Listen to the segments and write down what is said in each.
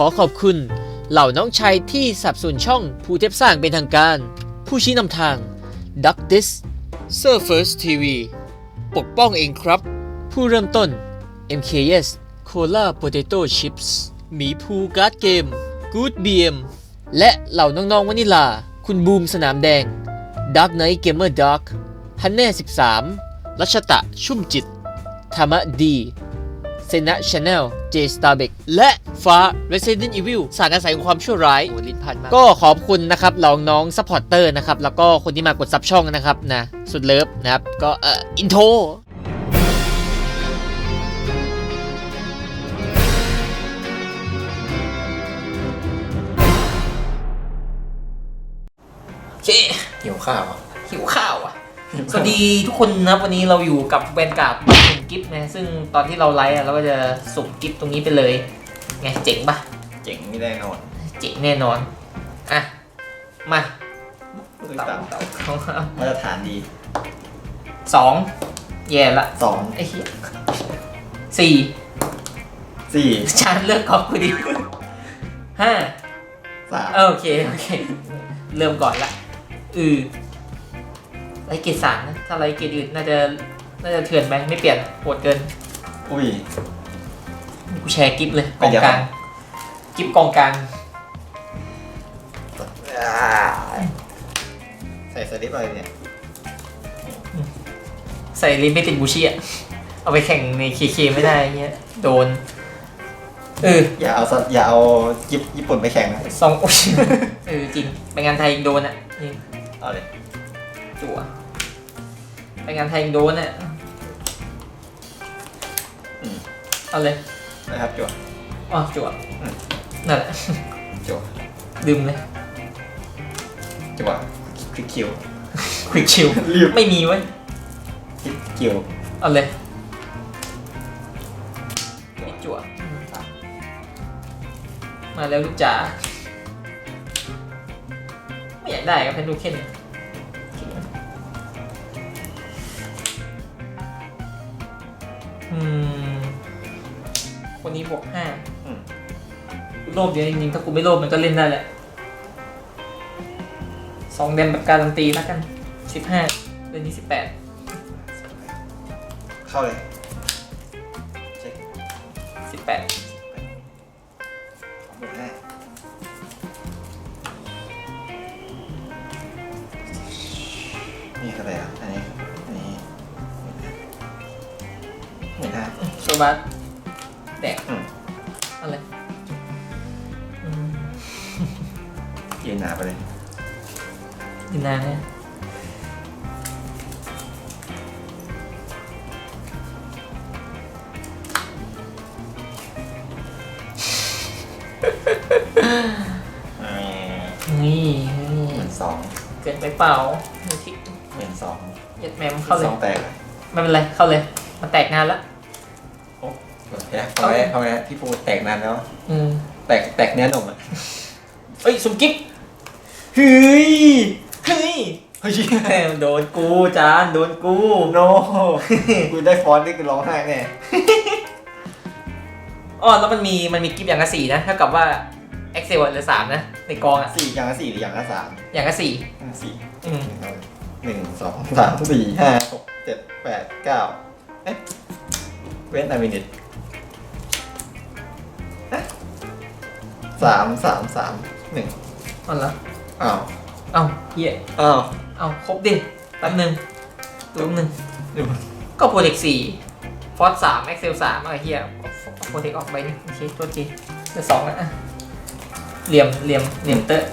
ขอขอบคุณเหล่าน้องชายที่สนับสนุนช่องผู้เทพสร้างเป็นทางการ ผู้ชี้นำทาง d u c k d i s Surfers TV ปกป้องเองครับ ผู้เริ่มต้น MKS Cola Potato Chips หมีภูการ์ดเกม Good BM และเหล่าน้องๆวานิลา คุณบูมสนามแดง Dark Knight Gamer Dark ฮันแน่ 13 รัชตะชุ่มจิต ธรรมะดี เซนะชาแนลเจสตาร์เบกและฟ้า Resident Evil สารอาศัยของความชั่วร้ายโอ้ลิ้นพันมากก็ขอบคุณนะครับเหล่าน้องซัพพอร์เตอร์นะครับ แล้วก็คนที่มากดซับช่องนะครับนะสุดเลิฟนะครับ ก็เอ่ออินโทรโอเคหิวข้าวอะหิวข้าวอะ สวัสดีทุกคนนะครับวันนี้เราอยู่กับแวนการ์ดสุ่ม กิฟต์นะซึ่งตอนที่เราไลฟ์อะเราก็จะสุ่มกิฟต์ตรงนี้ไปเลยไงเจ๋งปะเจ๋งไม่แน่นอนเจ๋งแน่นอนอะมาเต่าเต่าเต่าเขามาตรฐานดีสองแย่ละสองไอ้เหี้ยสี่สี่จานเลือกกอล์ฟพอดีห้าสามเออโอเคโอเค เริ่มก่อนละอือไรเกรดสามนะถ้าไรเกรดอื่นน่าจะ น่าจะเถื่อนไปไม่เปลี่ยนโหดเกิน อุ้ย กูแชร์กิฟเลยกไปองเดี๋ยวกลางกิฟกองกลางอ่าใส่สลิปอะไรเนี่ย ใส่ลิมิติดบูชิอะเอาไปแข่งในเคเคไม่ได้เงี้ยโดนเอออย่าเอาสอย่าเอาญี่ญี่ปุ่นไปแข่งนะสองอุ๊ยเออจริงไปงานไทยยังโดนอะนี่เอาเลยจั่วไปงานไทยยังโดนอะอืม เอาเลยนะครับจั่วอ๋อจั่วอืมนั่นแหละ จั่วดื่มเลยจั่วคลิกคิว ควิกชิลรีบ ไม่มีเว้ยคลิกคิวเอาเลยนี่จั่วมาแล้วลูกจ๋าไม่อยากได้กับเพนดูเคน คนนี้บวกห้าอืม โลภเยอะจริงๆถ้ากูไม่โลภมันก็เล่นได้แหละสองเดมแบบการันตีแล้วกันสิบห้าเดือนนี้สิบแปดเข้าเลยเช็คสิบแปดหมดแน่นี่คืออะไรอะอันนี้ อันนี้หมื่นห้า โซบัส นนานเนี่ยนี่หมื่นสองเกินไปเปล่ามีทิกหมื่นสองยัดแมมเข้าเลสย องแตกไม่เป็นไร เข้าเลย มันแตกนานแล้วเห็นไหมทำไมทำไมพี่ปูแตกนานแล้ว อืม แตกแตกเนื้อนมอะ เอ้ย สุมกิ๊กเฮ้ยเฮ้ยเฮ้ยโดนกูจานโดนกูโนกูได้ฟอนต์นี่กูร้องไห้แน่อ๋อแล้วมันมีมันมีกิฟต์อย่างละสี่นะเท่ากับว่า Excel เหลือสามนะในกองอะสี่อย่างละสี่หรืออย่างละสามอย่างละสี่สี่อืมหนึ่งสองสามสี่ห้าหกเจ็ดแปดเก้าเอ๊ะเว้นอะมินิตสามสามสามหนึ่งเอันละอ้าวอ้าวเฮียอ้าว เอ้าครบดิแป๊บหนึงแป๊บหนึงดูก็โปรเจกต์สี่ฟอสสาม Excel สามอะไรเฮียโปรเจกต์ออกไปนี่โอเคตัวจีเหลือสองแล้วอะเหลี่ยมเหลี่ยมเหลี่ยมเตอร์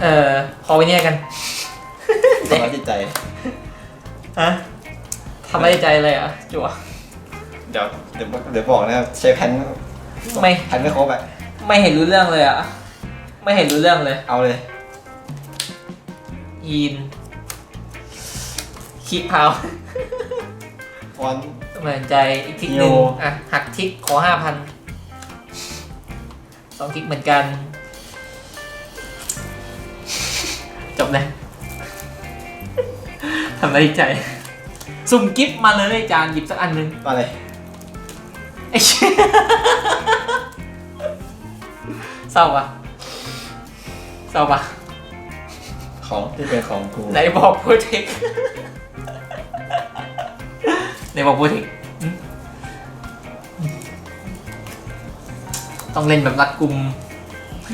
เอ่อพอไว้เนี่ยกันสภาพจิตใจ ฮะทำอะไรใจเลยเหรอะจั่วเดี๋ยวเดี๋ยวเดี๋ยวบอกนะใช้แผ่นไม่แผ่นไม่ครบอะไม่เห็นรู้เรื่องเลยอะ ไม่เห็นรู้เรื่องเลย เอาเลย ยีนคีพาวฟอนต์เหมือนใจอีกทิกหนึ่งโย อะหักทิกขอห้าพันสองทิกเหมือนกัน จบเลยทำอะไรใจ สุ่มกิฟต์มาเลยจานหยิบสักอันหนึ่งมาเลยไอ้เชี่ยเศร้าปะเศร้าปะ ของที่เป็นของกูไหนบอกโปรเทคไหนบอกโปรเทคต้องเล่นแบบรัดกุม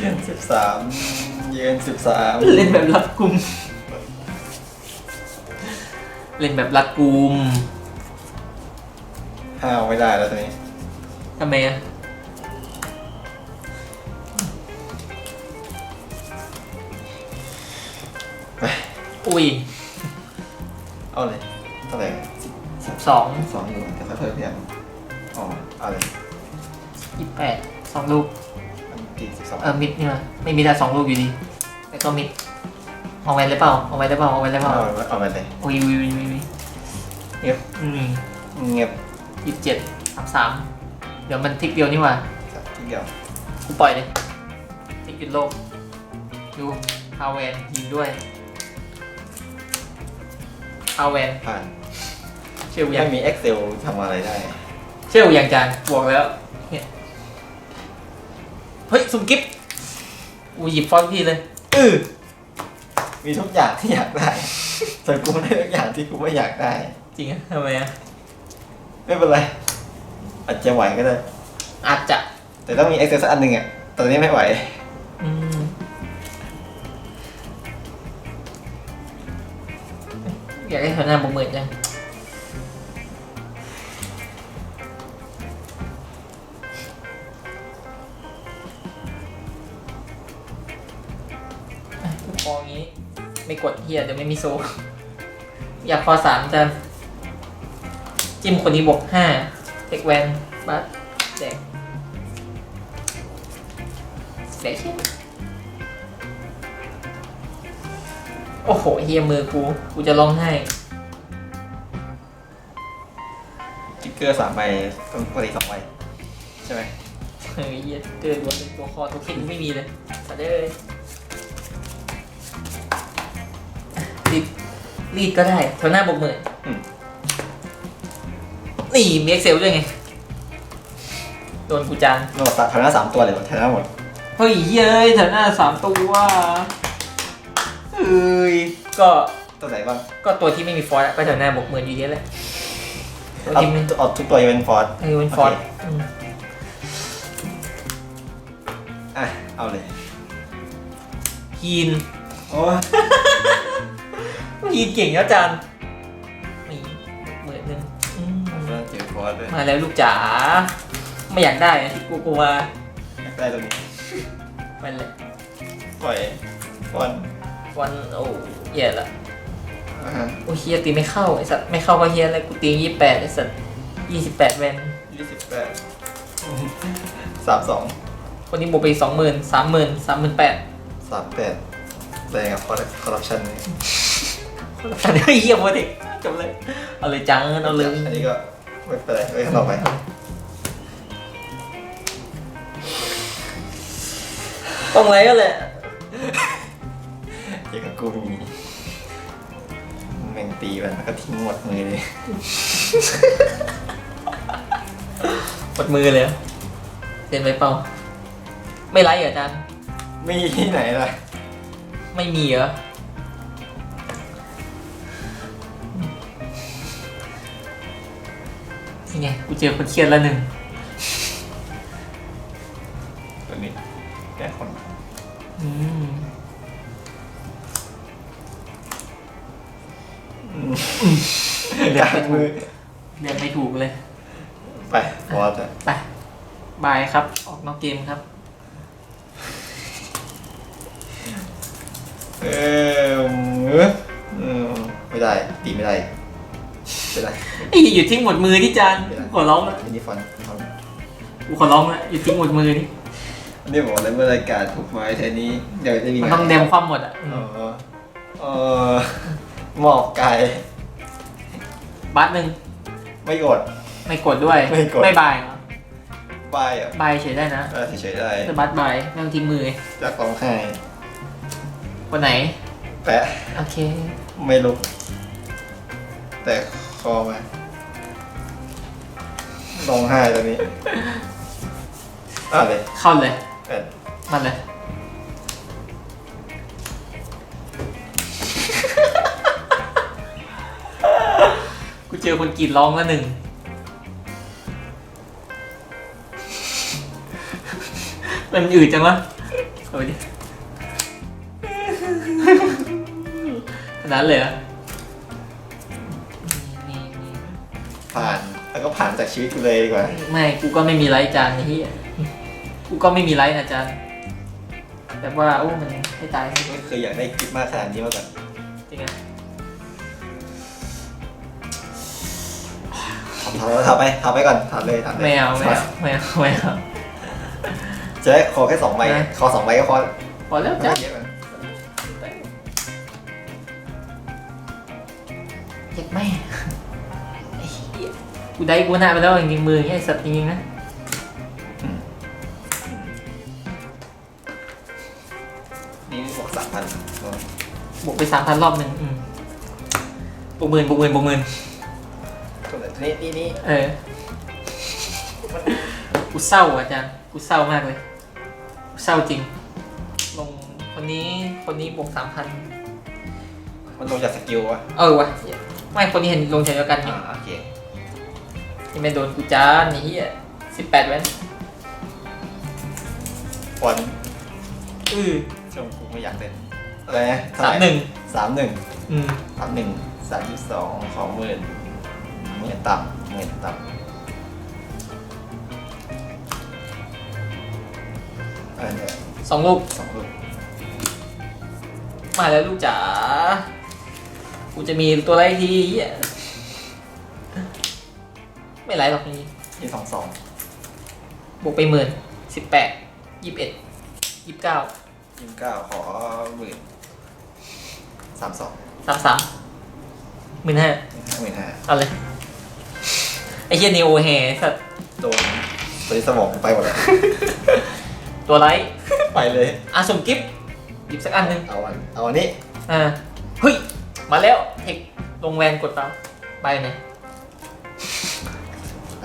ยืนสิบสามยืนสิบสามเล่นแบบรัดกุม เล่นแบบรัดกุมห้าวไม่ได้แล้วตอนนี้ทำไมอะ อุ้ยเอาเลยเท่าไหร่สิบสองสองอยู่แต่ถ้าเพิ่มเพียงอ๋อเอาเลยยี่แปดสองลูกอันตีสิบสองเออมิดนี่มาไม่มีแต่สองลูกอยู่ดีแล้วก็มิดเอาไว้ได้เปล่าเอาไว้ได้เปล่าเอาไว้ได้เปล่าเอาเอาไปเลยอุ้ยอุ้ยอุ้ยอุ้ยอุ้ยเงียบอืมเงียบยี่สิบเจ็ดสามสามเดี๋ยวมันทิกเดียวนี่หว่าสักทีเดียวกูปล่อยเลยทิกหยุดโลกดูฮาเวนยิงด้วย ฮาเวนผ่านเชื่อกูยัไม่งมี Excel ทำอะไรได้เชื่อกูยังจานบอกแล้วเนี่ยเฮ้ยซุ่มกิฟกูหยิบฟอนต์พี่เลยอือมีทุกอย่างที่อยากได้ แต่กูไม่ได้ทุกอย่างที่กูไม่อยากได้ จริงอะทำไมอะไม่เป็นไรอาจจะไหวก็ได้อาจจะแต่ต้องมี Excel สักอันหนึ่งอะตอนนี้ไม่ไหว อืม อยากได้แถวหน้าบกหมื่นจังอะกูพองี้ ไม่กดเฮียเดี๋ยวไม่มีโซ อยากพอสามจันจิ้มคนนี้บวกห้าเทคแวนบัสแดงแดงเช่น โอ้โหเฮียมือกู กูจะร้องไห้กิ๊กเกอร์สามใบต้องปกติสองใบใช่ไหมเฮ้ยเหี้ยเกิดวันตัวคอตัวเข็นไม่มีเลยสัตว์เอ้ยรีดรีดก็ได้เท่าหน้าบกหมื่นอืม นี่มีเอ็กเซลด้วยไง โดนกูจานโน้ตฐานะสามตัวเลยเหรอฐานะหมด เฮ้ยเย้ยแถวหน้าสามตัว เอ้ยก็ตัวไหนบ้างก็ตัวที่ไม่มีฟอร์ดอะก็แถวหน้าบกหมื่นอยู่ดีแหละตัวเอาที่ไม่เอาทุกตัวเป็นฟอร์ดเออเป็นฟอร์ดโอเคอืมอะ เอาเลยฮีนโอ้ยฮีนเก่งแล้วจานมีหมื่นหนึ่งอืมเจอฟอร์ดด้วยมาแล้วลูกจ๋าไม่อยากได้อะที่กูกลัวอยากได้ตัวนี้มันเลยปล่อยฟอน วันโอ้เหี้ยละอ่าฮะโอ้เฮียตีไม่เข้าไอสัตว์ไม่เข้าก็เฮียเลยกูตียี่แปดไอสัตว์ยี่สิบแปดแวนยี่สิบแปดสามสองคนนี้บวกไปสองหมื่นสามหมื่นสามหมื่นแปดสามแปดแรงกับคอร์รัปชันนี่แต่เฮ้ยเฮียโมเด็กจบเลยเอาเลยจังเอาเลยอันนี้ก็ไม่เป็นไรไว้ข้างนอกไปต้องไรก็แหละ เกี่ยวกับกูมีแม่งตีมันแล้วก็ทิ้งหมดมือเลยกดมือเลยเซ็นไว้เปล่า ไม่ไลค์เหรออาจารย์มีที่ไหนล่ะไม่มีเหรอ นี่ไง กูเจอคนเครียดแล้วหนึ่ง การมือเรียนไม่ถูกเลยไปฟอร์ดอะไปบายครับ ออกนอกเกมครับ เออเออไม่ได้ตีไม่ได้ไม่ได้ไอ้หยุดทิ้งหมดมือที่จานขอร้องละอันนี้ฟอนต์ฟอนต์กูขอร้องละหยุดทิ้งหมดมือนี่อันนี้บอกเลยเมื่อรายการถูกไม้แทนนี้เดี๋ยวจะมีมันงานต้องเดมความหมดอะอืเอมอเออหมอบไก่ บัตหนึ่งไม่กด ไม่กดด้วยไม่กดไม่บายเหรอบายอะบายเฉยได้นะเออเฉยๆได้แต่บัตบายไม่ต้องทิ้งมือจากร้องไห้คนไหน แปะโอเค ไม่ลุก แต่คอมาร้องไห้ตอนนี้ อะเลยเข้าเลย เออมันเลย เจอคนกรีดร้องแล้วหนึ่ง มันอืดจังวะเอาไปดิขนาดนั้นเลยเหรอนี่นี่ผ่านแล้วก็ผ่านจากชีวิตกูเลยดีกว่าไม่ กูก็ไม่มีไลฟ์จานนี่กูก็ไม่มีไลฟ์นะจานแต่ว่า โอ้ มันให้ตายจริงไม่เคยอยากได้คลิปมากขนาดนี้มาก่อนจริงอะ ทำทำทำไปทำไปก่อนทำเลยทำเลยไม่เอาไม่เอาไม่เอาไม่เอาจะได้ขอแค่สองใบนะขอสองใบก็พอพอแล้วไม่จ้ะเยอะมันเจ็บไหมไอ้เหี้ยกูได้กูหน้าไปแล้วจริงๆมืออย่างเงี้ยไอ้สัตว์จริงๆนะนี่บวกสามพันบวกไปสามพันรอบหนึ่งอืมบวกหมื่นบวกหมื่นบวกหมื่น นี่นี่นี่เออ กูเศร้าอะอาจารย์ กูเศร้ามากเลย กูเศร้าจริง ลงคนนี้คนนี้บวกสามพัน มันลงจากสกิลวะเออวะไม่คนนี้เห็นลงแถวเดียวกันไงอ่าโอเคยังไม่โดนกูจ้านนี่เฮียสิบแปดแว้นวันอือช่วงกูไม่อยากเล่นอะไรนะเท่สามไร่หนึ่งสามหนึ่งอืม สามหนึ่งสามสิบสองสองหมื่น หมื่นต่ำหมื่นต่ำอันเนี้ยสองลูก สองลูกมาแล้วลูกจ๋า กูจะมีตัวไรทีเฮียไม่ไรหรอกนี่ยี่สองสองบวกไปหมื่นสิบแปดยี่สิบเอ็ดยี่สิบเก้ายี่สิบเก้าขอหมื่นสามสองสามสามหมื่นห้าห้าหมื่นห้าเอาเลยไอ้ เฮียนีโอแฮสัตว์โดนตัวนี้สมองไปหมดแล้ว ตัวไรไปเลยอาสมกิฟต์หยิบสักอันหนึ่งเอาอันเอาอันนี้อ่าเฮ้ย มาแล้วเทคลงแวนกดเปล่าไปไหนไป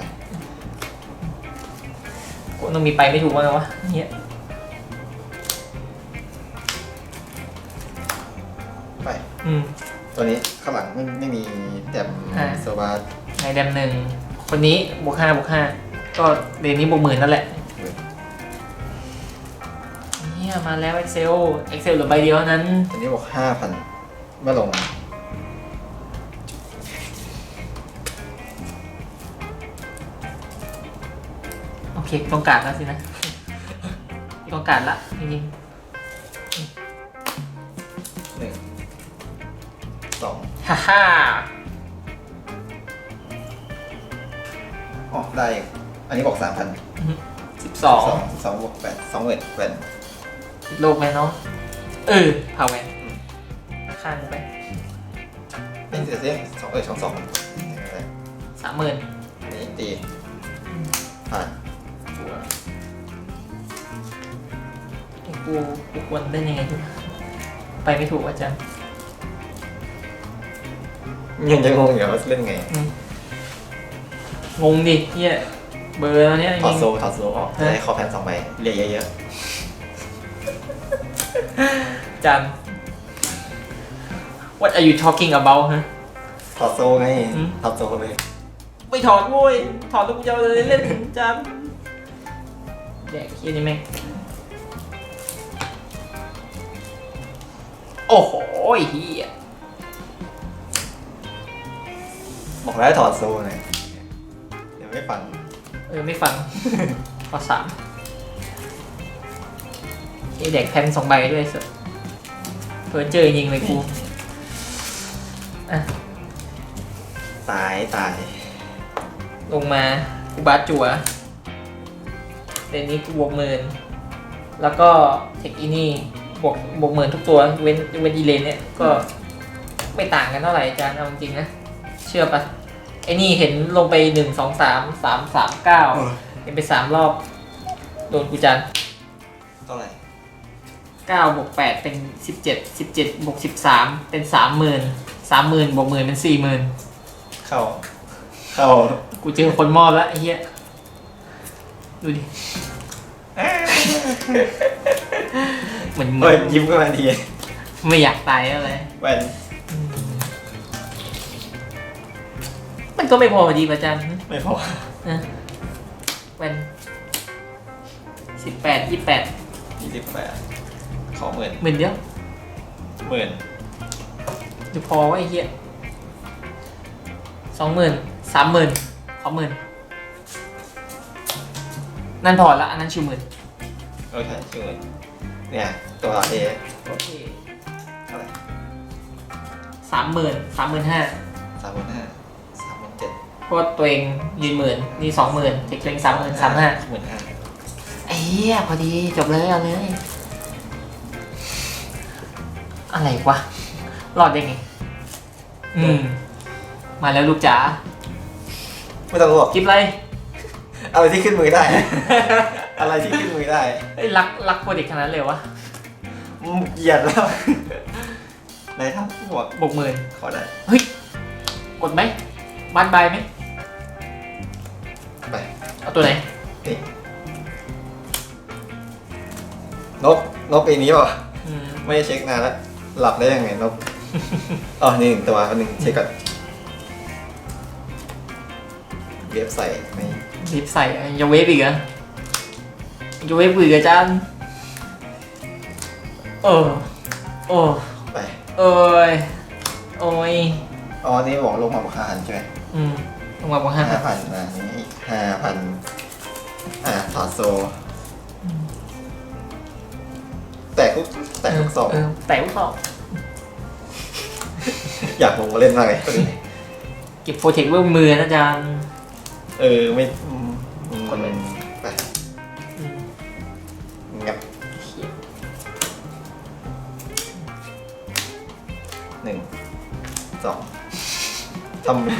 กูต้องมีไปไม่ถูกบ้างไงวะเฮียไป อืม ตัวนี้ข้างหลังไม่ไม่มีแต้มอ่า โซบาในแดมหนึ่ง คนนี้บวกห้าบวกห้าก็เรนนี้บวกหมื่นนั่นแหละเฮียมาแล้ว Excel Excel เหลือใบเดียวเท่านั้นตัวนี้บอกห้าพันไม่ลงโอเคต้องการแล้วสินะต้องการละจริงหนึ่งสองๆฮ่าฮ่า อ๋อได้อีกอันนี้บอกสามพันสิบสองสองบวกแปดสองหมื่นแปดโลกไหมเนาะเออพาแวนข้างไปเป็นเสียเสียสองเออสองสองสามหมื่นอันนี้ตีผ่านกูกูควรเล่นยังไงดีไปไม่ถูกอาจารย์ยังจะงงอยู่ว่าเล่นไงอืม งงดิเฮียเบอร์แล้วเนี้ยถอดยิงโซถอดโซออกจะได้คอแพนสองใบเรียกเยอะอาจารย์ What are you talking about ฮะๆถอดโซไงอืมถอดโซเลยไม่ถอดโว้ยถอดแล้วกูจะเอาอะไรเล่นอาจารย์แดกเฮียนี่แม่งโอ้โหเฮียบอกแล้วถอดโซหน่อยเดี๋ยวไม่ฟังเออไม่ฟัง ข้อสามไอเด็กแพนสองใบด้วยสุดเพิ่เจอยิงเลยกูอะตายตายลงมากูบาสจัวเดนนี้กูบวกหมื่นแล้วก็เทคอีนี่บวกบวกหมื่นทุกตัวเว้นเว้นอีเลนเนี่ยก็ไม่ต่างกันเท่าไหร่อาจารย์เอาจริงๆนะเชื่อปะ ไอ้นี่เห็นลงไปหนึ่งสองสามสามสามเก้าเห็นไปสามรอบ โดนกูจันเท่าไหร่เก้าบวกแปดเป็นสิบเจ็ดสิบเจ็ดบวกสิบสามเป็นสามหมื่นสามหมื่นบวกหมื่นเป็นสี่หมื่นเข้า เข้ากูเจอคนมอบแล้วไอ้เหี้ยดูดิ เหมือนเหมืเฮ้อยนยิ้มขึ้นมาทีไม่อยากตายอะไรแว่น ก็ไม่พอดีประจันไม่พอนะแวนสิบแปดยี่แปดยี่สิบแปดขอหมื่นหมื่นเดียวหมื่นจะพอวะไอ้เหี้ยสองหมื่นสามหมื่นขอหมื่นนั่นพอละอันนั้นชิวหมื่นโอเคชื่อหมื่นเนี่ยตัวเอโอเคเท่าไหร่สามหมื่นสามหมื่นห้าสามหมื่นห้าสามหมื่น เจ็ดเพราะว่าตัวเองยืนหมื่นนี่สองหมื่นเทคตัวเองสามหมื่นสามห้าหมื่นห้าไอ้เหี้ยพอดีจบเลยเอาเลย อะไรวะรอดได้ไงอืม มาแล้วลูกจ๋าไม่ต้องรู้หรอกกิฟอะไรอะไรที่ขึ้นมือได้ อะไรที่ขึ้นมือได้เอ้ยรักรักโปรเด็กขนาดนั้นเลยวะอืมเหยียดแล้วไหนครับหมวกบกหมื่นขอได้เฮ้ยกดไหมบ้านใบไหมไป เอาตัวไหนนี่นกนกปีนี้ป่ะอืมไม่ได้เช็คนานแล้ว หลับได้ยังไงนก อ๋อนี่หนึ่งตัวอันหนึ่งเช็คก่อนเว็บใส่ไหมรีบใส่อย่าเวฟอีกเหรอะอย่าเวฟอีกเหรอาจารย์เออโอ้ไป เอ้ยโอ้ยอ๋อนี่บอกลงมาบวกห้าพันใช่ไหมอืม ลงมาบอกห้าห้าพันอ่านี่อีกห้าพันอ่าถอดโซ แตกทุกแตกทุกสองเออแตกทุกสองอยากลงมาเล่นมากเลยตัวนี้เก็บโฟเทคไว้บนมือนะอาจารย์ เออไม่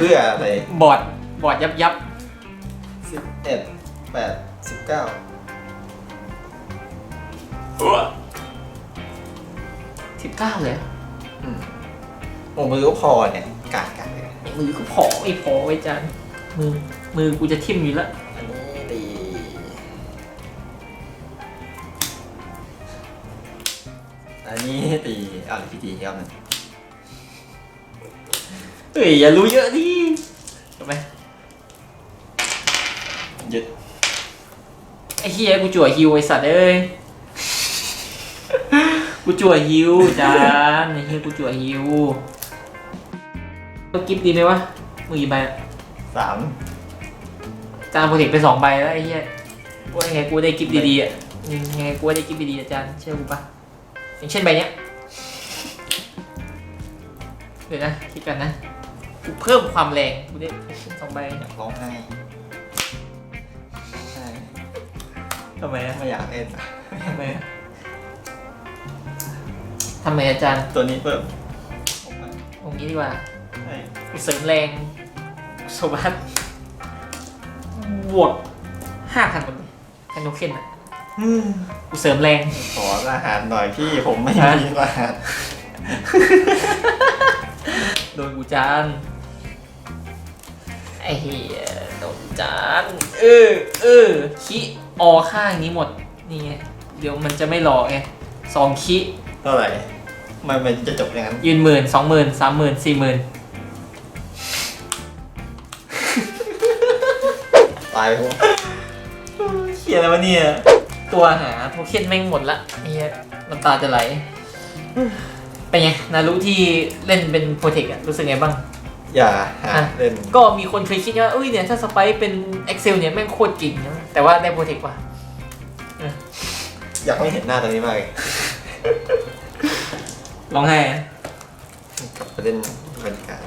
เพื่ออะไรบอดบอดยับยับสิบเอ็ดแปดสิบเก้าสิบเก้าเลยอืมโอ้มือก็พอเนี่ยกาดกาดเลยไอ้มือก็พอไม่พอไว้อาจารย์มือมือกูจะทิ่มอยู่แล้วอันนี้ดีอันนี้ตีเอาเลยพี่ตีครับหนึ่งเฮ้ยอย่ารู้เยอะดิถูกไหมยึดไอ้เฮียกูจั่วฮิวไอ้สัตว์เอ้ย กูจั่วฮิวอาจารย์ไอ้เฮียกูจั่วฮิวก็กิฟดีไหมวะมือกี่ใบอะสามอาจารย์โปรเทคไปสองใบแล้วไอ้เหี้ยว่ายังไงกูได้กิฟต์ดีๆอะยังไงกูได้กิฟต์ดีๆอาจารย์เชื่อกูปะอย่างเช่นใบเนี้ยเดี๋ยวนะคิดกันนะกู เพิ่มความแรงกูได้สองใบอยากร้องไห้ใช่ทำไมอะไม่อยากเล่นอะทำไมอะทำไมอาจารย์ตัวนี้เพิ่มผมว่าตรงนี้ดีกว่าใช่กูเสริมแรงโซบัสบวกห้าพันคนแคนโนเคนอะกูเสริมแรง ขออาหารหน่อยพี่ผมไม่ฮะ มีอาหารโดนกูจาน ไอ้เหี้ยโดนจานเออเออคิออข้างนี้หมด นี่ไง เดี๋ยวมันจะไม่รอไงสองคิ เท่าไหร่ มันมันจะจบอย่างนั้น ยืนหมื่นสองหมื่นสามหมื่นสี่หมื่นตายไปพวกเขียอะไรวะเนี่ย ตัวหาโทเค็นแม่งหมดละไอ้เหี้ยน้ำตาจะไหล เป็นไง นารุที่เล่นเป็นโปรเทคอะรู้สึกไงบ้าง อย่าหาอะเล่นก็มีคนเคยคิดว่าเอ้ยเนี่ยถ้าสไปซ์เป็น Excel เนี่ยแม่งโคตรเก่งนะแต่ว่าได้โปรเทคว่ะอยากไม่เห็นหน้าตัวนี้มากเลยร้องไห้อะกลับไปเล่นบรรยากาศ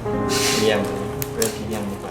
เมียมเล่นพรีเมียมดีกว่า